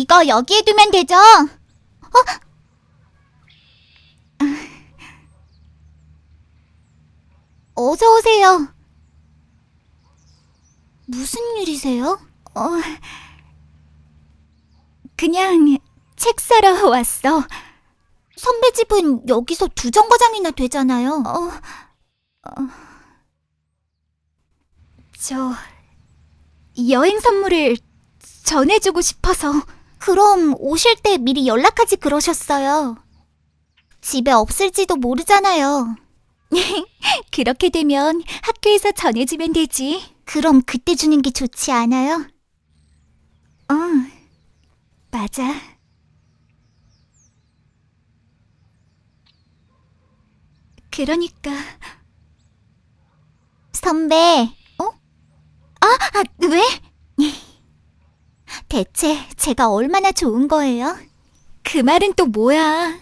이거 여기에 두면 되죠? 어? 어서 오세요. 무슨 일이세요? 어, 그냥 책 사러 왔어. 선배 집은 여기서 두 정거장이나 되잖아요. 어, 어, 저 여행 선물을 전해주고 싶어서. 그럼 오실 때 미리 연락하지 그러셨어요. 집에 없을지도 모르잖아요. 그렇게 되면 학교에서 전해주면 되지. 그럼 그때 주는 게 좋지 않아요? 어, 맞아. 그러니까. 선배, 어? 아, 아, 왜? 대체 제가 얼마나 좋은 거예요? 그 말은 또 뭐야?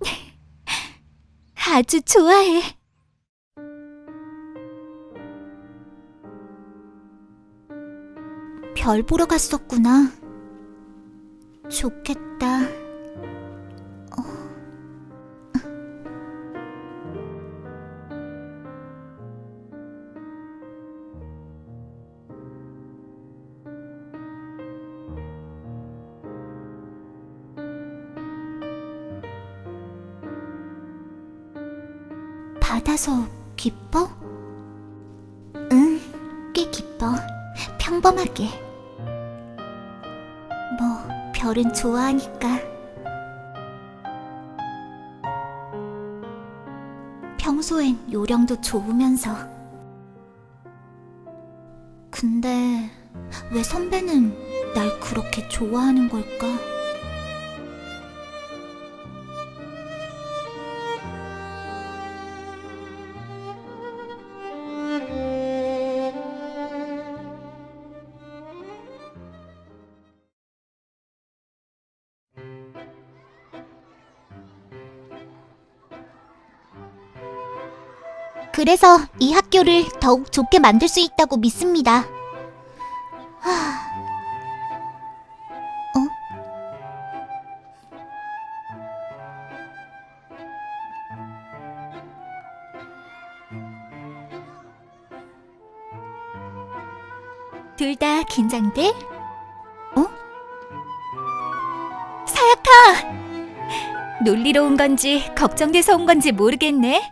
아주 좋아해. 별 보러 갔었구나. 좋겠다. 받아서 기뻐? 응, 꽤 기뻐. 평범하게. 뭐, 별은 좋아하니까. 평소엔 요령도 좋으면서. 근데 왜 선배는 날 그렇게 좋아하는 걸까? 그래서 이 학교를 더욱 좋게 만들 수 있다고 믿습니다. 하... 어? 둘다 긴장돼? 어? 사야카! 놀리러 온 건지 걱정돼서 온 건지 모르겠네.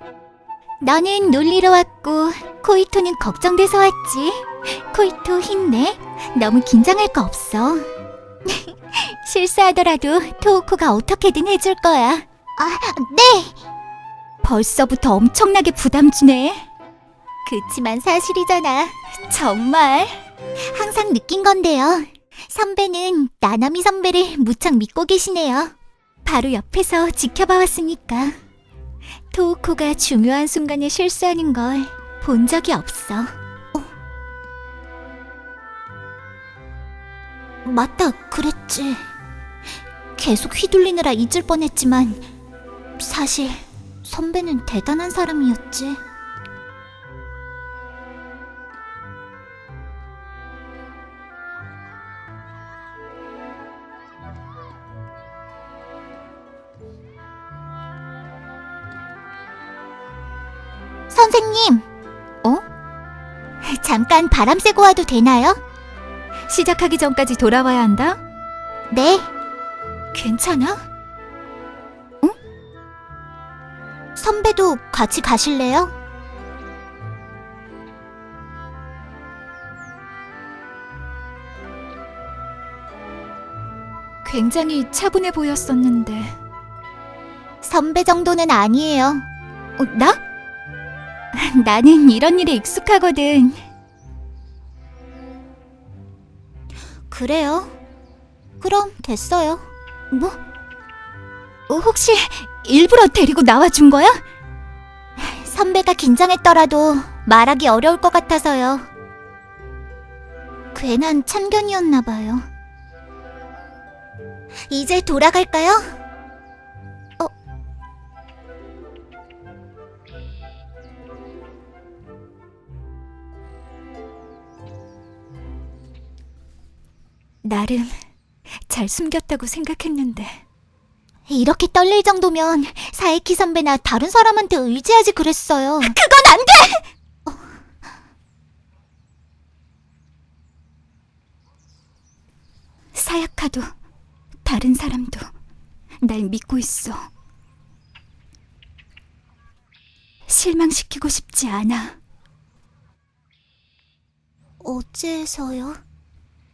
너는 놀리러 왔고 코이토는 걱정돼서 왔지. 코이토 힘내. 너무 긴장할 거 없어. 실수하더라도 토우코가 어떻게든 해줄 거야. 아, 네. 벌써부터 엄청나게 부담 주네. 그치만 사실이잖아. 정말. 항상 느낀 건데요. 선배는 나나미 선배를 무척 믿고 계시네요. 바로 옆에서 지켜봐 왔으니까. 토우코가 중요한 순간에 실수하는 걸 본 적이 없어. 어. 맞다, 그랬지. 계속 휘둘리느라 잊을 뻔했지만 사실 선배는 대단한 사람이었지. 선생님, 어? 잠깐 바람 쐬고 와도 되나요? 시작하기 전까지 돌아와야 한다? 네. 괜찮아? 선배도 같이 가실래요? 굉장히 차분해 보였었는데. 선배 정도는 아니에요. 어, 나? 나는 이런 일에 익숙하거든. 그래요? 그럼 됐어요. 뭐? 어, 혹시 일부러 데리고 나와준 거야? 선배가 긴장했더라도 말하기 어려울 것 같아서요. 괜한 참견이었나 봐요. 이제 돌아갈까요? 나름 잘 숨겼다고 생각했는데. 이렇게 떨릴 정도면 사이키 선배나 다른 사람한테 의지하지 그랬어요. 그건 안 돼! 사야카도 다른 사람도 날 믿고 있어. 실망시키고 싶지 않아. 어째서요?